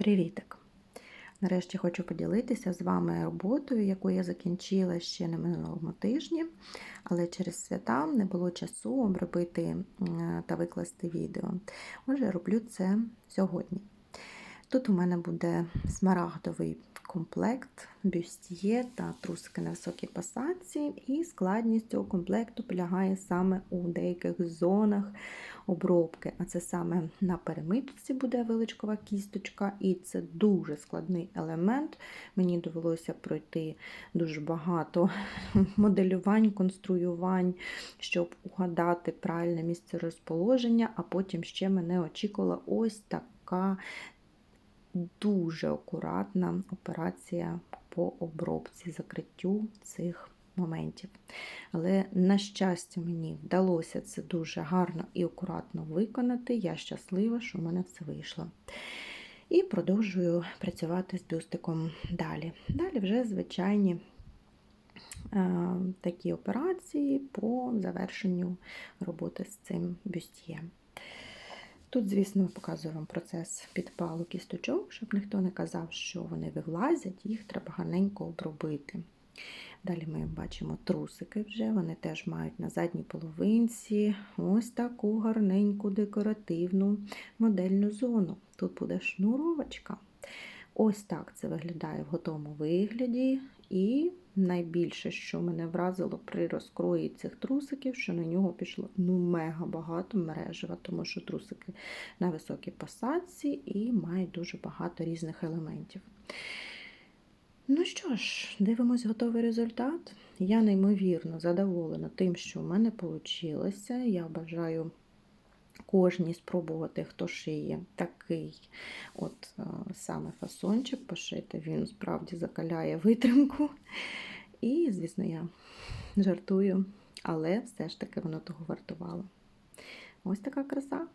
Привітик! Нарешті хочу поділитися з вами роботою, яку я закінчила ще на минулому тижні, але через свята не було часу обробити та викласти відео. Отже, роблю це сьогодні. Тут у мене буде смарагдовий комплект, бюстіє та трусики на високій посадці, і складність цього комплекту полягає саме у деяких зонах обробки. А це саме на перемичці буде величкова кісточка, і це дуже складний елемент. Мені довелося пройти дуже багато моделювань, конструювань, щоб угадати правильне місце розположення, а потім ще мене очікувала ось така дуже акуратна операція по обробці, закриттю цих моментів. Але, на щастя, мені вдалося це дуже гарно і акуратно виконати. Я щаслива, що в мене все вийшло. І продовжую працювати з бюстиком далі. Далі вже звичайні е, такі операції по завершенню роботи з цим бюстієм. Тут, звісно, показую вам процес підпалу кісточок, щоб ніхто не казав, що вони вивлазять, їх треба гарненько обробити. Далі ми бачимо трусики вже, вони теж мають на задній половинці ось таку гарненьку декоративну модельну зону. Тут буде шнуровочка. Ось так це виглядає в готовому вигляді. І найбільше, що мене вразило при розкрої цих трусиків, що на нього пішло ну мега багато мережева, тому що трусики на високій посадці і мають дуже багато різних елементів. Ну що ж, дивимось готовий результат. Я неймовірно задоволена тим, що в мене вийшло. Я бажаю кожній спробувати, хто шиє такий от саме фасончик пошити. Він справді закаляє витримку. І, звісно, я жартую, але все ж таки воно того вартувало. Ось така краса.